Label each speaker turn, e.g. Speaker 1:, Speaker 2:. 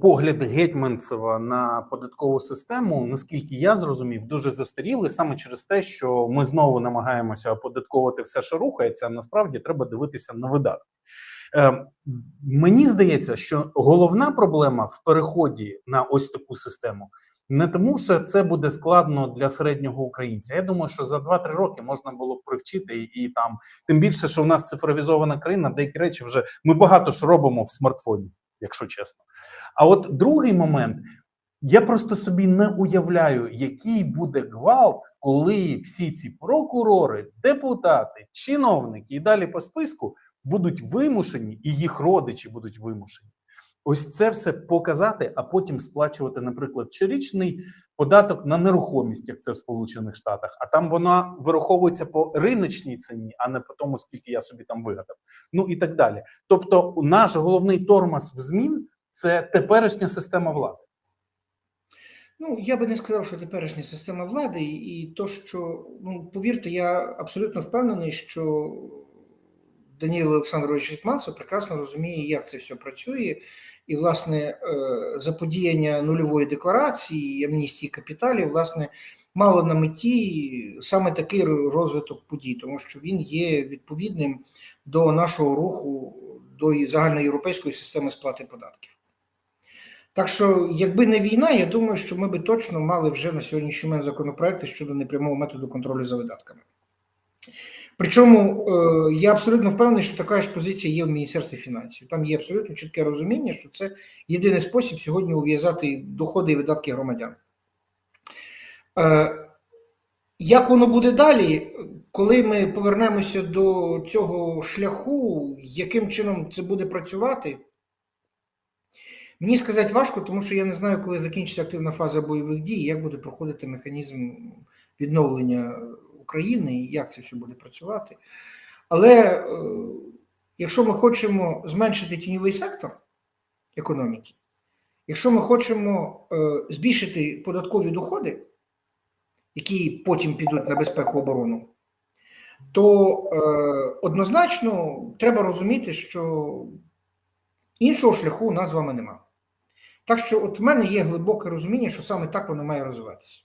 Speaker 1: погляд Гетьманцева на податкову систему, наскільки я зрозумів, дуже застаріли саме через те, що ми знову намагаємося оподатковувати все, що рухається. А насправді треба дивитися на видатки. Е, мені здається, що головна проблема в переході на ось таку систему не тому, що це буде складно для середнього українця. Я думаю, що за 2-3 роки можна було б привчити і, і там, тим більше, що у нас цифровізована країна, деякі речі вже ми багато що робимо в смартфоні, якщо чесно. А от другий момент. Я просто собі не уявляю, який буде гвалт, коли всі ці прокурори, депутати, чиновники і далі по списку будуть вимушені, і їх родичі будуть вимушені. Ось це все показати, а потім сплачувати, наприклад, щорічний податок на нерухомість, як це в Сполучених Штатах. А там вона вираховується по риночній ціні, а не по тому, скільки я собі там вигадав. Ну і так далі. Тобто, наш головний тормоз в змін це теперішня система влади.
Speaker 2: Ну, я би не сказав, що теперішня система влади, і то, що ну повірте, я абсолютно впевнений, що Даніл Олександрович Гетманцев прекрасно розуміє, як це все працює, і, власне, е, заподіяння нульової декларації, амністії капіталів, власне, мало на меті саме такий розвиток подій, тому що він є відповідним до нашого руху, до загальноєвропейської системи сплати податків. Так що, якби не війна, я думаю, що ми би точно мали вже на сьогоднішній момент законопроекти щодо непрямого методу контролю за видатками. Причому е, я абсолютно впевнений, що така ж позиція є в Міністерстві фінансів. Там є абсолютно чітке розуміння, що це єдиний спосіб сьогодні ув'язати доходи і видатки громадян. Е, як воно буде далі, коли ми повернемося до цього шляху, яким чином це буде працювати? Мені сказати важко, тому що я не знаю, коли закінчиться активна фаза бойових дій, як буде проходити механізм відновлення України і як це все буде працювати. Але е, якщо ми хочемо зменшити тіньовий сектор економіки, якщо ми хочемо е, збільшити податкові доходи, які потім підуть на безпеку оборону, то е, однозначно треба розуміти, що іншого шляху у нас з вами нема. Так що, от в мене є глибоке розуміння, що саме так воно має розвиватися.